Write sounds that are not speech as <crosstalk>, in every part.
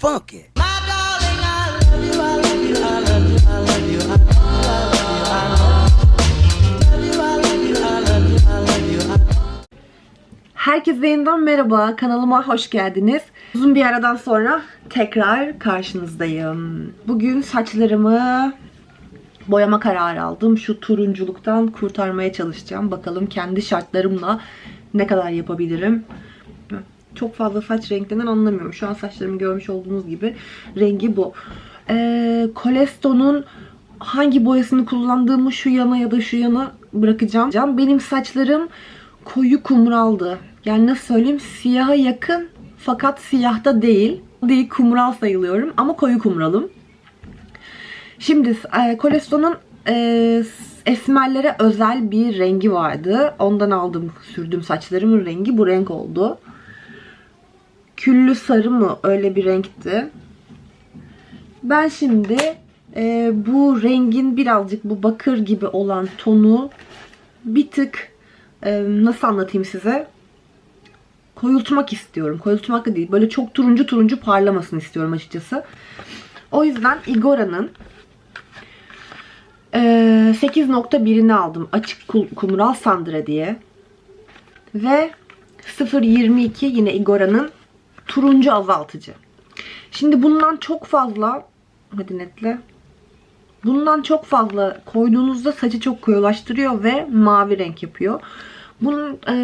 funky. Herkese yeniden merhaba. Kanalıma hoş geldiniz. Uzun bir aradan sonra tekrar karşınızdayım. Bugün saçlarımı boyama kararı aldım. Şu turunculuktan kurtarmaya çalışacağım. Bakalım kendi şartlarımla ne kadar yapabilirim. Çok fazla saç renklerinden anlamıyorum. Şu an saçlarımı görmüş olduğunuz gibi rengi bu. Ee, hangi boyasını kullandığımı şu yana ya da şu yana bırakacağım. Benim saçlarım koyu kumraldı. Yani nasıl söyleyeyim siyaha yakın fakat siyahta değil. Değil kumral sayılıyorum ama koyu kumralım. Şimdi e, Kolesto'nun e, esmerlere özel bir rengi vardı. Ondan aldım sürdüm saçlarımın rengi bu renk oldu. Küllü sarı mı öyle bir renkti. Ben şimdi e, bu rengin birazcık bu bakır gibi olan tonu bir tık e, nasıl anlatayım size? Koyultmak istiyorum. Koyultmak da değil. Böyle çok turuncu turuncu parlamasını istiyorum açıkçası. O yüzden Igora'nın e, 8.1'ini aldım. Açık kum- kumral Sandra diye. Ve 0.22 yine Igora'nın turuncu azaltıcı. Şimdi bundan çok fazla hadi netle. Bundan çok fazla koyduğunuzda saçı çok koyulaştırıyor ve mavi renk yapıyor. Bunun, e,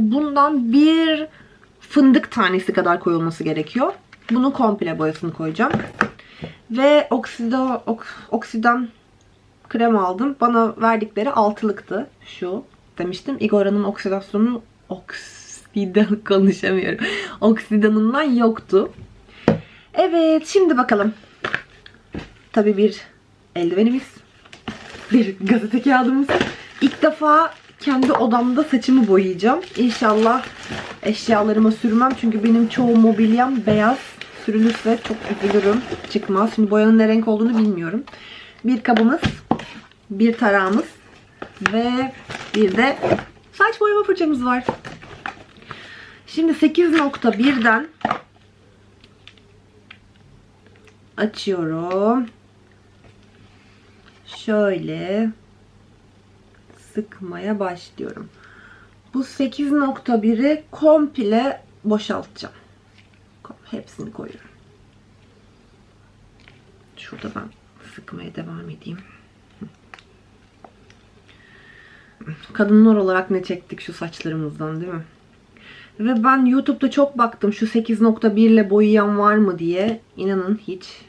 bundan bir fındık tanesi kadar koyulması gerekiyor. Bunun komple boyasını koyacağım. Ve oksida, ok, oksidan krem aldım. Bana verdikleri altılıktı şu demiştim. Igora'nın oksidasyonu oksidan <laughs> konuşamıyorum. Oksidanından yoktu. Evet şimdi bakalım. Tabii bir eldivenimiz. Bir gazete kağıdımız. İlk defa kendi odamda saçımı boyayacağım. İnşallah eşyalarıma sürmem. Çünkü benim çoğu mobilyam beyaz. Sürülürse çok üzülürüm. Çıkmaz. Şimdi boyanın ne renk olduğunu bilmiyorum. Bir kabımız. Bir tarağımız. Ve bir de saç boyama fırçamız var. Şimdi 8.1'den açıyorum. Şöyle sıkmaya başlıyorum. Bu 8.1'i komple boşaltacağım. Hepsini koyuyorum. Şurada ben sıkmaya devam edeyim. Kadınlar olarak ne çektik şu saçlarımızdan değil mi? Ve ben YouTube'da çok baktım şu 8.1 ile boyayan var mı diye. İnanın hiç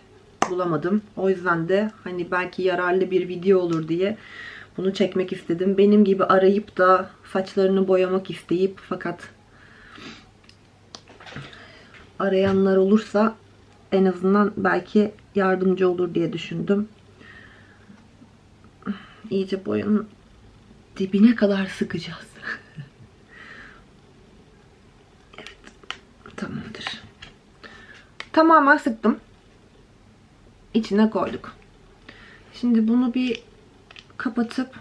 bulamadım. O yüzden de hani belki yararlı bir video olur diye bunu çekmek istedim. Benim gibi arayıp da saçlarını boyamak isteyip fakat arayanlar olursa en azından belki yardımcı olur diye düşündüm. İyice boyanın dibine kadar sıkacağız. evet. Tamamdır. Tamamen sıktım. İçine koyduk. Şimdi bunu bir kapatıp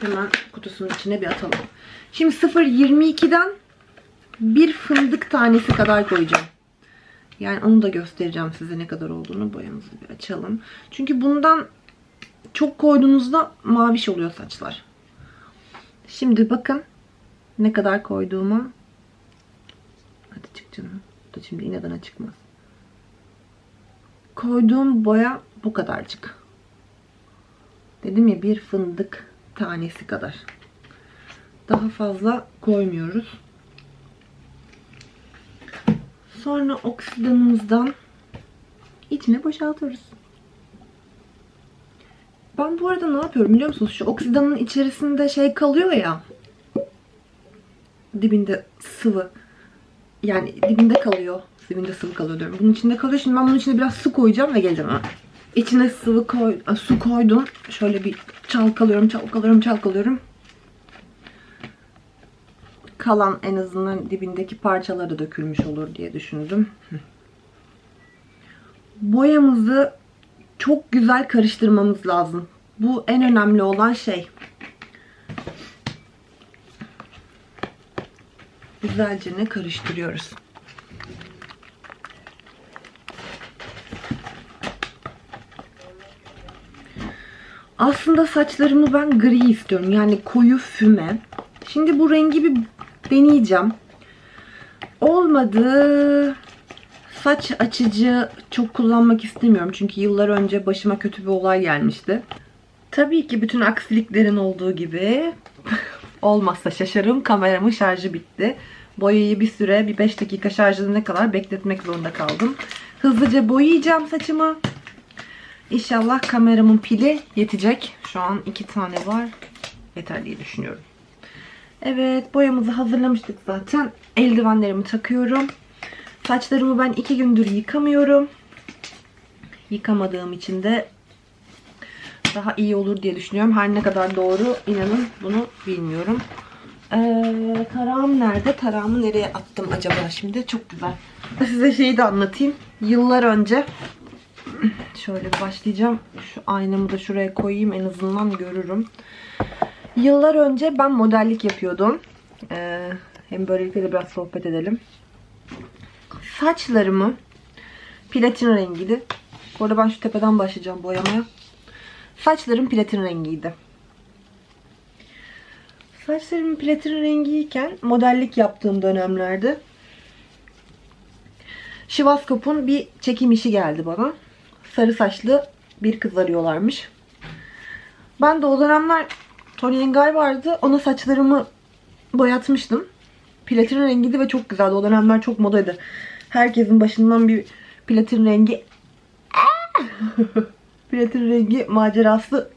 hemen kutusunun içine bir atalım. Şimdi 0.22'den bir fındık tanesi kadar koyacağım. Yani onu da göstereceğim size ne kadar olduğunu. Boyamızı bir açalım. Çünkü bundan çok koyduğunuzda maviş oluyor saçlar. Şimdi bakın ne kadar koyduğuma. Hadi çık canım. Da şimdi inadına çıkmaz. Koyduğum boya bu kadarcık. Dedim ya bir fındık tanesi kadar. Daha fazla koymuyoruz. Sonra oksidanımızdan içine boşaltıyoruz. Ben bu arada ne yapıyorum biliyor musunuz? Şu oksidanın içerisinde şey kalıyor ya. Dibinde sıvı. Yani dibinde kalıyor. Dibinde sıvı kalıyor diyorum. Bunun içinde kalıyor. Şimdi ben bunun içine biraz su koyacağım ve geleceğim ha. İçine sıvı koy, su koydum. Şöyle bir çalkalıyorum, çalkalıyorum, çalkalıyorum. Kalan en azından dibindeki parçaları dökülmüş olur diye düşündüm. Boyamızı çok güzel karıştırmamız lazım. Bu en önemli olan şey. güzelce ne karıştırıyoruz. Aslında saçlarımı ben gri istiyorum. Yani koyu füme. Şimdi bu rengi bir deneyeceğim. Olmadı. Saç açıcı çok kullanmak istemiyorum. Çünkü yıllar önce başıma kötü bir olay gelmişti. Tabii ki bütün aksiliklerin olduğu gibi olmazsa şaşarım. Kameramın şarjı bitti. Boyayı bir süre, bir 5 dakika şarjına kadar bekletmek zorunda kaldım. Hızlıca boyayacağım saçımı. İnşallah kameramın pili yetecek. Şu an iki tane var. Yeter diye düşünüyorum. Evet boyamızı hazırlamıştık zaten. Eldivenlerimi takıyorum. Saçlarımı ben iki gündür yıkamıyorum. Yıkamadığım için de daha iyi olur diye düşünüyorum. Her ne kadar doğru inanın bunu bilmiyorum. Ee, tarağım nerede? Tarağımı nereye attım acaba şimdi? Çok güzel. Size şeyi de anlatayım. Yıllar önce şöyle başlayacağım. Şu aynamı da şuraya koyayım en azından görürüm. Yıllar önce ben modellik yapıyordum. Ee, hem böylelikle de biraz sohbet edelim. Saçlarımı platin rengiydi. Bu arada ben şu tepeden başlayacağım boyamaya. Saçlarım platin rengiydi. Saçlarım platin rengiyken modellik yaptığım dönemlerde Şivaskop'un bir çekim işi geldi bana. Sarı saçlı bir kız arıyorlarmış. Ben de o dönemler Tony Engel vardı. Ona saçlarımı boyatmıştım. Platin rengiydi ve çok güzeldi. O dönemler çok modaydı. Herkesin başından bir platin rengi <laughs> platin rengi macerası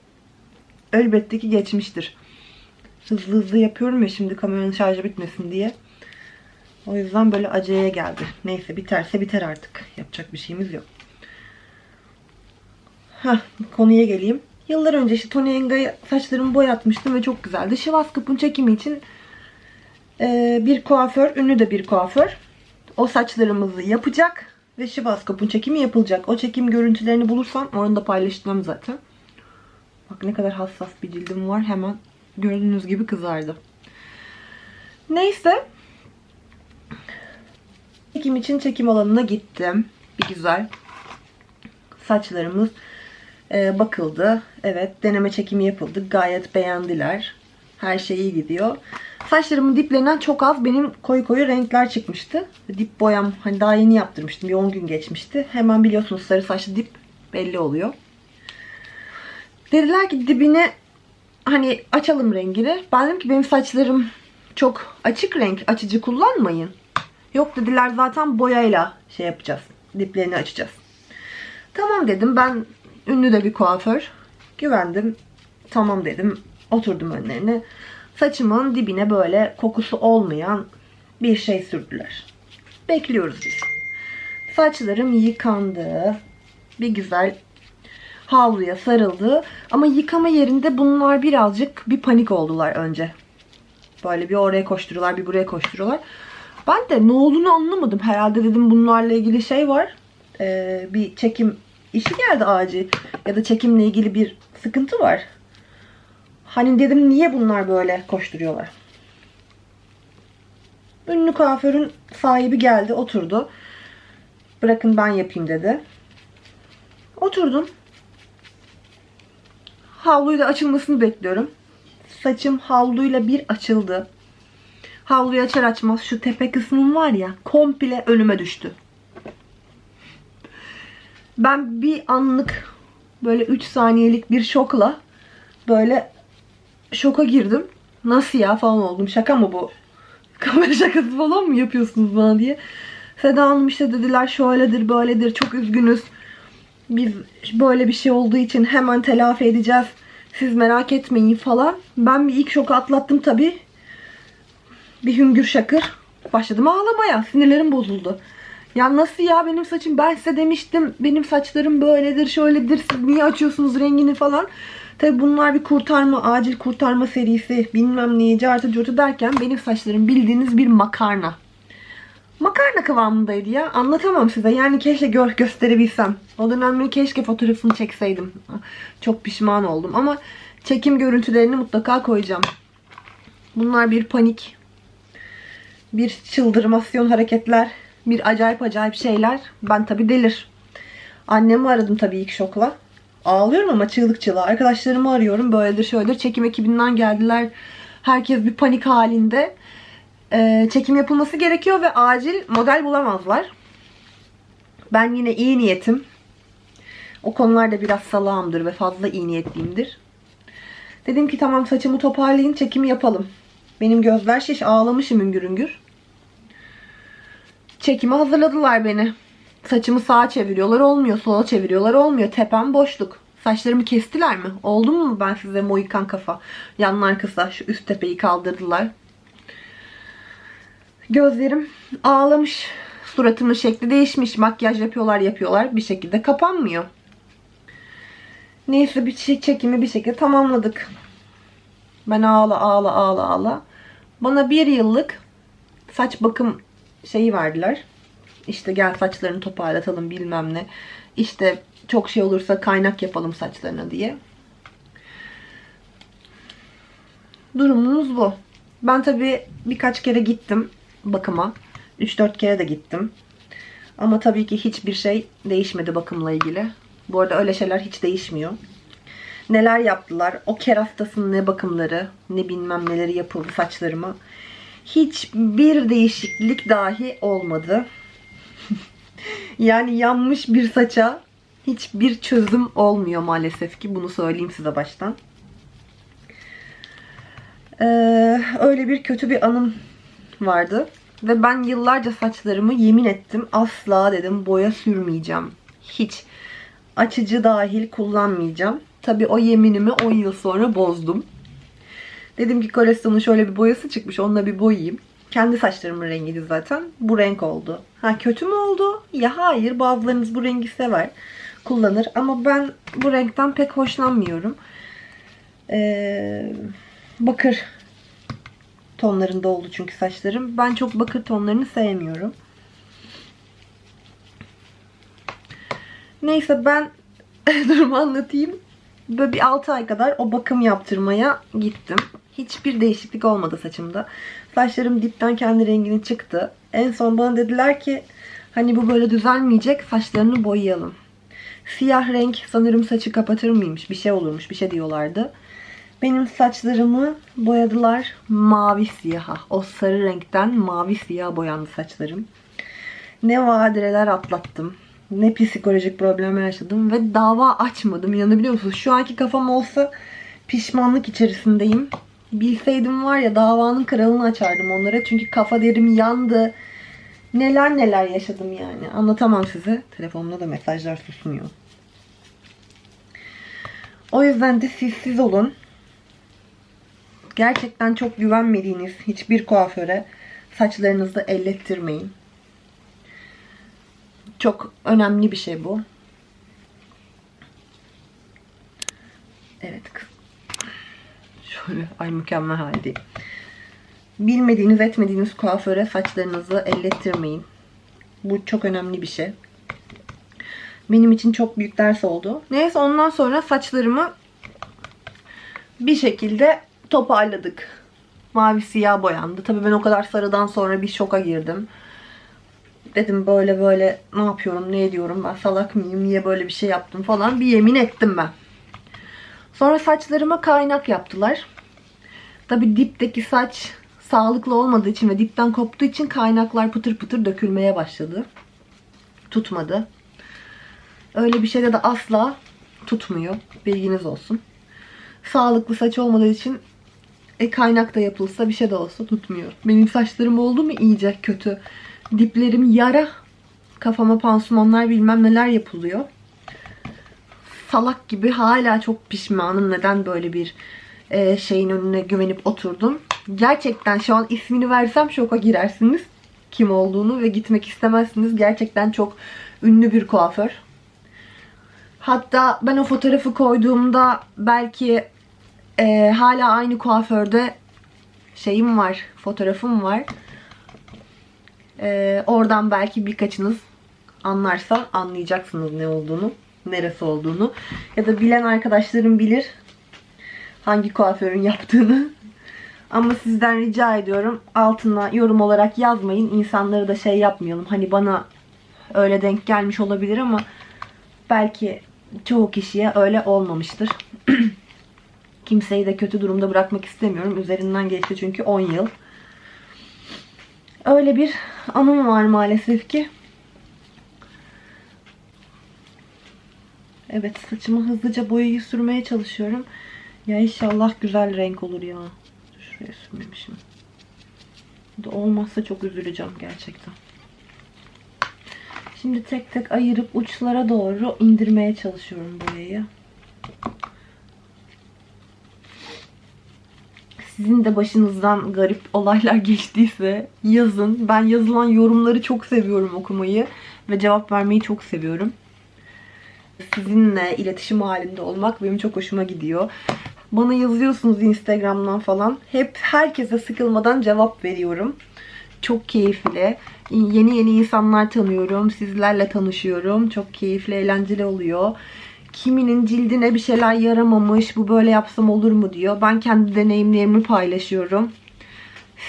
elbette ki geçmiştir. Hızlı hızlı yapıyorum ya şimdi kameranın şarjı bitmesin diye. O yüzden böyle aceleye geldi. Neyse biterse biter artık. Yapacak bir şeyimiz yok. Heh, konuya geleyim. Yıllar önce işte Tony Enga'ya saçlarımı boyatmıştım ve çok güzeldi. Şivaskop'un çekimi için e, bir kuaför, ünlü de bir kuaför. O saçlarımızı yapacak ve Şivaskop'un çekimi yapılacak. O çekim görüntülerini bulursam onu da paylaşacağım zaten. Bak ne kadar hassas bir cildim var. Hemen gördüğünüz gibi kızardı. Neyse. Çekim için çekim alanına gittim. Bir güzel. Saçlarımız e, bakıldı. Evet deneme çekimi yapıldı. Gayet beğendiler. Her şey iyi gidiyor. Saçlarımın diplerinden çok az benim koyu koyu renkler çıkmıştı. Dip boyam hani daha yeni yaptırmıştım. Bir 10 gün geçmişti. Hemen biliyorsunuz sarı saçlı dip belli oluyor. Dediler ki dibine hani açalım rengini. Ben dedim ki benim saçlarım çok açık renk. Açıcı kullanmayın. Yok dediler zaten boyayla şey yapacağız. Diplerini açacağız. Tamam dedim. Ben ünlü de bir kuaför. Güvendim. Tamam dedim. Oturdum önlerine. Saçımın dibine böyle kokusu olmayan bir şey sürdüler. Bekliyoruz biz. Saçlarım yıkandı. Bir güzel havluya sarıldı. Ama yıkama yerinde bunlar birazcık bir panik oldular önce. Böyle bir oraya koşturuyorlar, bir buraya koşturuyorlar. Ben de ne olduğunu anlamadım. Herhalde dedim bunlarla ilgili şey var. Ee, bir çekim işi geldi acil. Ya da çekimle ilgili bir sıkıntı var. Hani dedim niye bunlar böyle koşturuyorlar? Ünlü kuaförün sahibi geldi, oturdu. Bırakın ben yapayım dedi. Oturdum. Havluyla açılmasını bekliyorum. Saçım havluyla bir açıldı. Havluyu açar açmaz şu tepe kısmım var ya komple önüme düştü. Ben bir anlık böyle 3 saniyelik bir şokla böyle şoka girdim. Nasıl ya falan oldum. Şaka mı bu? <laughs> Kamera şakası falan mı yapıyorsunuz bana diye. Seda Hanım işte dediler şöyledir böyledir çok üzgünüz. Biz böyle bir şey olduğu için hemen telafi edeceğiz. Siz merak etmeyin falan. Ben bir ilk şoku atlattım tabi. Bir hüngür şakır. Başladım ağlamaya. Sinirlerim bozuldu. Ya nasıl ya benim saçım ben size demiştim benim saçlarım böyledir şöyledir siz niye açıyorsunuz rengini falan. Tabi bunlar bir kurtarma acil kurtarma serisi bilmem neyi cartı curtu derken benim saçlarım bildiğiniz bir makarna. Makarna kıvamındaydı ya anlatamam size yani keşke gör gösterebilsem. O dönemleri keşke fotoğrafını çekseydim. Çok pişman oldum ama çekim görüntülerini mutlaka koyacağım. Bunlar bir panik, bir çıldırmasyon hareketler, bir acayip acayip şeyler. Ben tabi delir. Annemi aradım tabii ilk şokla. Ağlıyorum ama çığlık çığlığa. Arkadaşlarımı arıyorum. Böyledir şöyledir. Çekim ekibinden geldiler. Herkes bir panik halinde. Ee, çekim yapılması gerekiyor ve acil model bulamazlar. Ben yine iyi niyetim. O konularda biraz salağımdır ve fazla iyi niyetliyimdir. Dedim ki tamam saçımı toparlayın çekimi yapalım. Benim gözler şiş ağlamışım üngür üngür. Çekime hazırladılar beni. Saçımı sağa çeviriyorlar olmuyor. Sola çeviriyorlar olmuyor. Tepem boşluk. Saçlarımı kestiler mi? Oldu mu ben size moikan kafa? Yanlar kısa. Şu üst tepeyi kaldırdılar. Gözlerim ağlamış. Suratımın şekli değişmiş. Makyaj yapıyorlar yapıyorlar. Bir şekilde kapanmıyor. Neyse bir çek- çekimi bir şekilde tamamladık. Ben ağla ağla ağla ağla. Bana bir yıllık saç bakım şeyi verdiler. İşte gel saçlarını toparlatalım bilmem ne. İşte çok şey olursa kaynak yapalım saçlarına diye. Durumunuz bu. Ben tabii birkaç kere gittim bakıma. 3-4 kere de gittim. Ama tabii ki hiçbir şey değişmedi bakımla ilgili. Bu arada öyle şeyler hiç değişmiyor. Neler yaptılar? O kerastasının ne bakımları, ne bilmem neleri yapıldı saçlarıma. Hiçbir değişiklik dahi olmadı. Yani yanmış bir saça hiçbir çözüm olmuyor maalesef ki. Bunu söyleyeyim size baştan. Ee, öyle bir kötü bir anım vardı. Ve ben yıllarca saçlarımı yemin ettim. Asla dedim boya sürmeyeceğim. Hiç. Açıcı dahil kullanmayacağım. Tabii o yeminimi 10 yıl sonra bozdum. Dedim ki Colestone'un şöyle bir boyası çıkmış. Onunla bir boyayayım. Kendi saçlarımın rengiydi zaten. Bu renk oldu. Ha kötü mü oldu? Ya hayır. Bazılarınız bu rengi sever. Kullanır. Ama ben bu renkten pek hoşlanmıyorum. Ee, bakır tonlarında oldu çünkü saçlarım. Ben çok bakır tonlarını sevmiyorum. Neyse ben <laughs> durumu anlatayım. Böyle bir 6 ay kadar o bakım yaptırmaya gittim. Hiçbir değişiklik olmadı saçımda. Saçlarım dipten kendi rengini çıktı. En son bana dediler ki hani bu böyle düzelmeyecek saçlarını boyayalım. Siyah renk sanırım saçı kapatır mıymış bir şey olurmuş bir şey diyorlardı. Benim saçlarımı boyadılar mavi siyaha. O sarı renkten mavi siyah boyandı saçlarım. Ne vadireler atlattım. Ne psikolojik problemler yaşadım ve dava açmadım. İnanabiliyor musunuz? Şu anki kafam olsa pişmanlık içerisindeyim. Bilseydim var ya davanın kralını açardım onlara. Çünkü kafa derim yandı. Neler neler yaşadım yani. Anlatamam size. Telefonumda da mesajlar susmuyor. O yüzden de siz olun. Gerçekten çok güvenmediğiniz hiçbir kuaföre saçlarınızı ellettirmeyin. Çok önemli bir şey bu. Evet. Şöyle ay mükemmel halde. Bilmediğiniz etmediğiniz kuaföre saçlarınızı ellettirmeyin. Bu çok önemli bir şey. Benim için çok büyük ders oldu. Neyse ondan sonra saçlarımı bir şekilde toparladık. Mavi siyah boyandı. Tabii ben o kadar sarıdan sonra bir şoka girdim. Dedim böyle böyle ne yapıyorum ne ediyorum ben salak mıyım niye böyle bir şey yaptım falan bir yemin ettim ben. Sonra saçlarıma kaynak yaptılar. Tabii dipteki saç sağlıklı olmadığı için ve dipten koptuğu için kaynaklar pıtır pıtır dökülmeye başladı. Tutmadı. Öyle bir şeyde de asla tutmuyor. Bilginiz olsun. Sağlıklı saç olmadığı için e, kaynak da yapılsa bir şey de olsa tutmuyor. Benim saçlarım oldu mu iyice kötü. Diplerim yara. Kafama pansumanlar bilmem neler yapılıyor. Salak gibi hala çok pişmanım. Neden böyle bir e, şeyin önüne güvenip oturdum. Gerçekten şu an ismini versem şoka girersiniz. Kim olduğunu ve gitmek istemezsiniz. Gerçekten çok ünlü bir kuaför. Hatta ben o fotoğrafı koyduğumda belki e, hala aynı kuaförde şeyim var, fotoğrafım var. E, oradan belki birkaçınız anlarsa anlayacaksınız ne olduğunu, neresi olduğunu. Ya da bilen arkadaşlarım bilir hangi kuaförün yaptığını. Ama sizden rica ediyorum altına yorum olarak yazmayın. İnsanları da şey yapmayalım. Hani bana öyle denk gelmiş olabilir ama belki çoğu kişiye öyle olmamıştır. <clears throat> Kimseyi de kötü durumda bırakmak istemiyorum. Üzerinden geçti çünkü 10 yıl. Öyle bir anım var maalesef ki. Evet saçımı hızlıca boyayı sürmeye çalışıyorum. Ya inşallah güzel renk olur ya. Şuraya sürmemişim. Olmazsa çok üzüleceğim gerçekten. Şimdi tek tek ayırıp uçlara doğru indirmeye çalışıyorum boyayı. Sizin de başınızdan garip olaylar geçtiyse yazın. Ben yazılan yorumları çok seviyorum okumayı ve cevap vermeyi çok seviyorum. Sizinle iletişim halinde olmak benim çok hoşuma gidiyor. Bana yazıyorsunuz Instagram'dan falan. Hep herkese sıkılmadan cevap veriyorum. Çok keyifli. Yeni yeni insanlar tanıyorum. Sizlerle tanışıyorum. Çok keyifli, eğlenceli oluyor. Kiminin cildine bir şeyler yaramamış, bu böyle yapsam olur mu diyor. Ben kendi deneyimlerimi paylaşıyorum.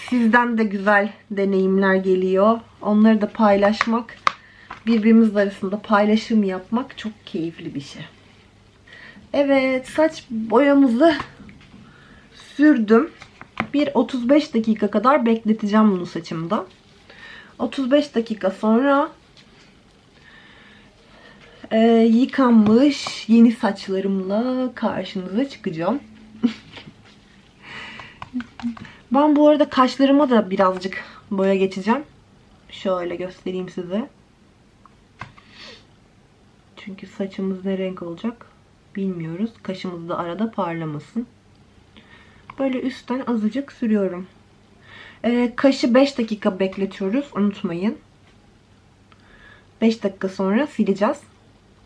Sizden de güzel deneyimler geliyor. Onları da paylaşmak, birbirimiz arasında paylaşım yapmak çok keyifli bir şey. Evet, saç boyamızı sürdüm. Bir 35 dakika kadar bekleteceğim bunu saçımda. 35 dakika sonra e, yıkanmış yeni saçlarımla karşınıza çıkacağım. <laughs> ben bu arada kaşlarıma da birazcık boya geçeceğim. Şöyle göstereyim size. Çünkü saçımız ne renk olacak bilmiyoruz. Kaşımız da arada parlamasın. Böyle üstten azıcık sürüyorum. Ee, kaşı 5 dakika bekletiyoruz. Unutmayın. 5 dakika sonra sileceğiz.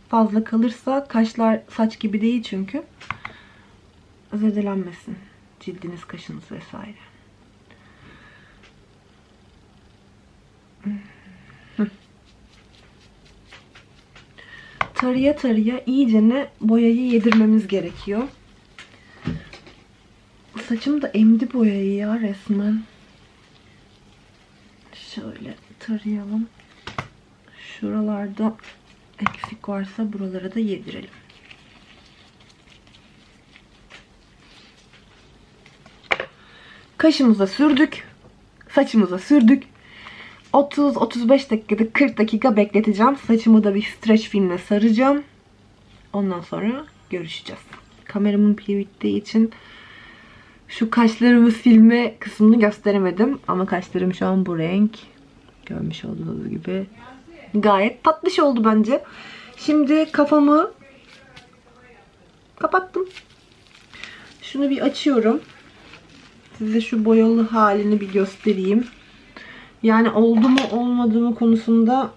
Fazla kalırsa kaşlar saç gibi değil çünkü. Zedelenmesin. Cildiniz, kaşınız vesaire. Tarıya tarıya iyicene boyayı yedirmemiz gerekiyor. Saçım da emdi boyayı ya resmen. Şöyle tarayalım. Şuralarda eksik varsa buralara da yedirelim. Kaşımıza sürdük. Saçımıza sürdük. 30-35 dakikada 40 dakika bekleteceğim. Saçımı da bir streç filmle saracağım. Ondan sonra görüşeceğiz. Kameramın pili bittiği için şu kaşlarımı silme kısmını gösteremedim. Ama kaşlarım şu an bu renk. Görmüş olduğunuz gibi. Gayet tatlış oldu bence. Şimdi kafamı kapattım. Şunu bir açıyorum. Size şu boyalı halini bir göstereyim. Yani oldu mu olmadı mı konusunda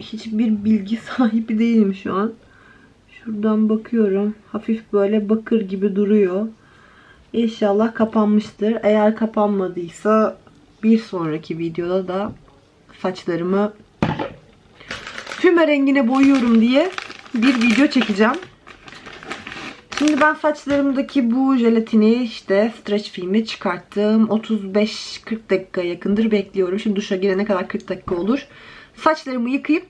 hiçbir bilgi <laughs> sahibi değilim şu an. Şuradan bakıyorum. Hafif böyle bakır gibi duruyor. İnşallah kapanmıştır. Eğer kapanmadıysa bir sonraki videoda da saçlarımı füme rengine boyuyorum diye bir video çekeceğim. Şimdi ben saçlarımdaki bu jelatini işte streç filmi çıkarttım. 35-40 dakika yakındır bekliyorum. Şimdi duşa girene kadar 40 dakika olur. Saçlarımı yıkayıp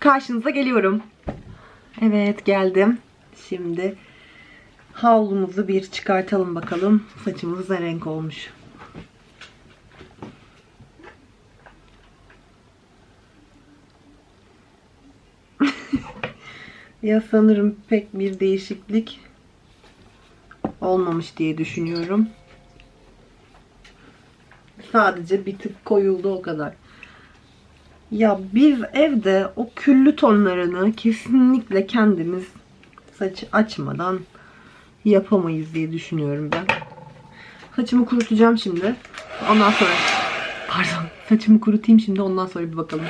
karşınıza geliyorum. Evet geldim. Şimdi havlumuzu bir çıkartalım bakalım. Saçımız ne renk olmuş. <laughs> ya sanırım pek bir değişiklik olmamış diye düşünüyorum. Sadece bir tık koyuldu o kadar. Ya biz evde o küllü tonlarını kesinlikle kendimiz saç açmadan yapamayız diye düşünüyorum ben. Saçımı kurutacağım şimdi. Ondan sonra pardon saçımı kurutayım şimdi ondan sonra bir bakalım.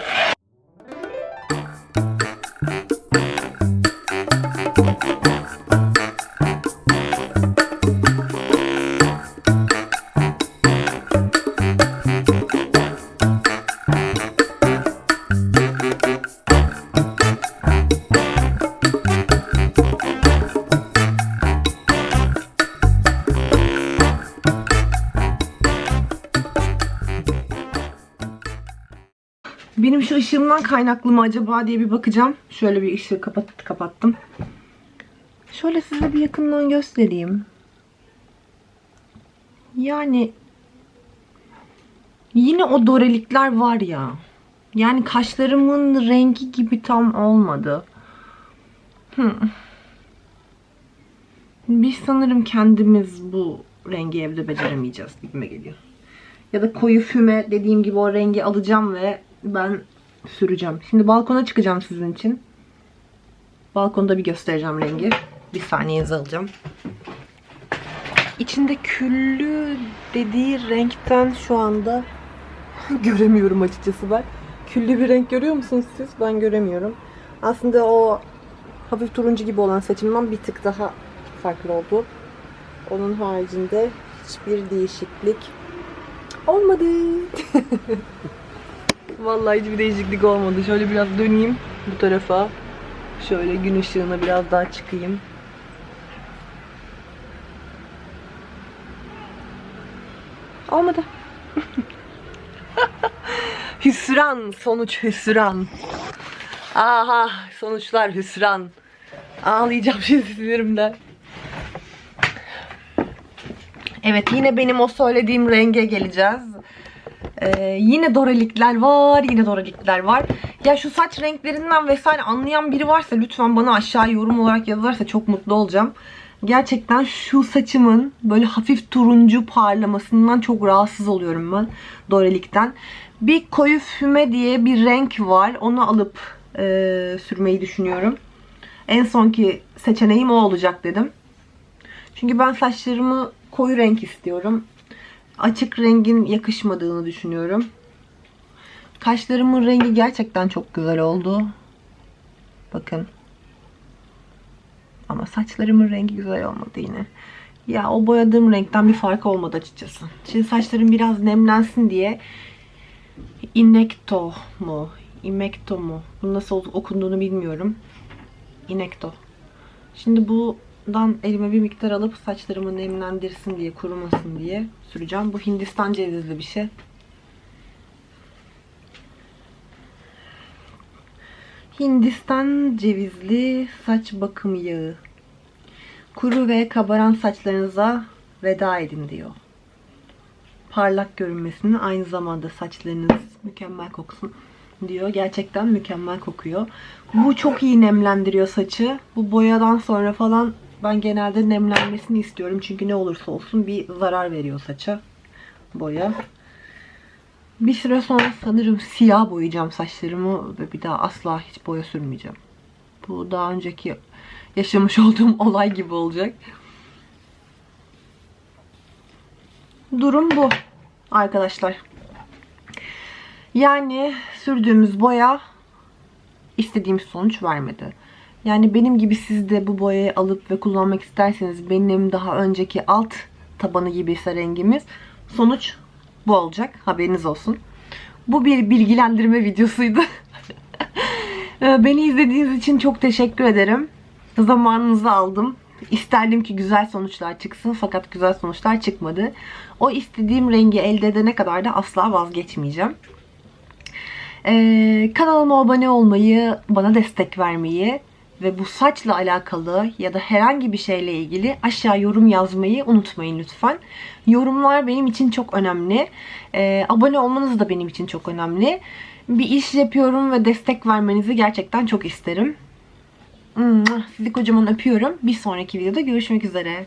Işığımdan kaynaklı mı acaba diye bir bakacağım. Şöyle bir ışığı kapat, kapattım. Şöyle size bir yakından göstereyim. Yani yine o dorelikler var ya. Yani kaşlarımın rengi gibi tam olmadı. Hmm. Biz sanırım kendimiz bu rengi evde beceremeyeceğiz gibime geliyor. Ya da koyu füme dediğim gibi o rengi alacağım ve ben süreceğim. Şimdi balkona çıkacağım sizin için. Balkonda bir göstereceğim rengi. Bir saniyenizi alacağım. İçinde küllü dediği renkten şu anda <laughs> göremiyorum açıkçası ben. Küllü bir renk görüyor musunuz siz? Ben göremiyorum. Aslında o hafif turuncu gibi olan seçimden bir tık daha farklı oldu. Onun haricinde hiçbir değişiklik olmadı. <laughs> Vallahi hiçbir değişiklik olmadı. Şöyle biraz döneyim bu tarafa. Şöyle gün ışığına biraz daha çıkayım. Olmadı. <laughs> hüsran. Sonuç hüsran. Aha sonuçlar hüsran. Ağlayacağım şimdi sinirimden. Evet yine benim o söylediğim renge geleceğiz. Ee, yine dorelikler var, yine dorelikler var. Ya şu saç renklerinden vesaire anlayan biri varsa lütfen bana aşağı yorum olarak yazarsa çok mutlu olacağım. Gerçekten şu saçımın böyle hafif turuncu parlamasından çok rahatsız oluyorum ben dorelikten. Bir koyu füme diye bir renk var. Onu alıp e, sürmeyi düşünüyorum. En sonki seçeneğim o olacak dedim. Çünkü ben saçlarımı koyu renk istiyorum. Açık rengin yakışmadığını düşünüyorum. Kaşlarımın rengi gerçekten çok güzel oldu. Bakın. Ama saçlarımın rengi güzel olmadı yine. Ya o boyadığım renkten bir fark olmadı açıkçası. Şimdi saçlarım biraz nemlensin diye Inekto mu? Imekto mu? Bu nasıl okunduğunu bilmiyorum. Inekto. Şimdi bundan elime bir miktar alıp saçlarımı nemlendirsin diye, kurumasın diye süreceğim. Bu Hindistan cevizli bir şey. Hindistan cevizli saç bakım yağı. Kuru ve kabaran saçlarınıza veda edin diyor. Parlak görünmesini aynı zamanda saçlarınız mükemmel koksun diyor. Gerçekten mükemmel kokuyor. Bu çok iyi nemlendiriyor saçı. Bu boyadan sonra falan ben genelde nemlenmesini istiyorum. Çünkü ne olursa olsun bir zarar veriyor saça boya. Bir süre sonra sanırım siyah boyayacağım saçlarımı ve bir daha asla hiç boya sürmeyeceğim. Bu daha önceki yaşamış <laughs> olduğum olay gibi olacak. Durum bu arkadaşlar. Yani sürdüğümüz boya istediğim sonuç vermedi. Yani benim gibi siz de bu boyayı alıp ve kullanmak isterseniz benim daha önceki alt tabanı gibi ise rengimiz sonuç bu olacak. Haberiniz olsun. Bu bir bilgilendirme videosuydu. <laughs> Beni izlediğiniz için çok teşekkür ederim. Zamanınızı aldım. İsterdim ki güzel sonuçlar çıksın fakat güzel sonuçlar çıkmadı. O istediğim rengi elde edene kadar da asla vazgeçmeyeceğim. Ee, kanalıma abone olmayı, bana destek vermeyi ve bu saçla alakalı ya da herhangi bir şeyle ilgili aşağı yorum yazmayı unutmayın lütfen. Yorumlar benim için çok önemli. Ee, abone olmanız da benim için çok önemli. Bir iş yapıyorum ve destek vermenizi gerçekten çok isterim. Sizi kocaman öpüyorum. Bir sonraki videoda görüşmek üzere.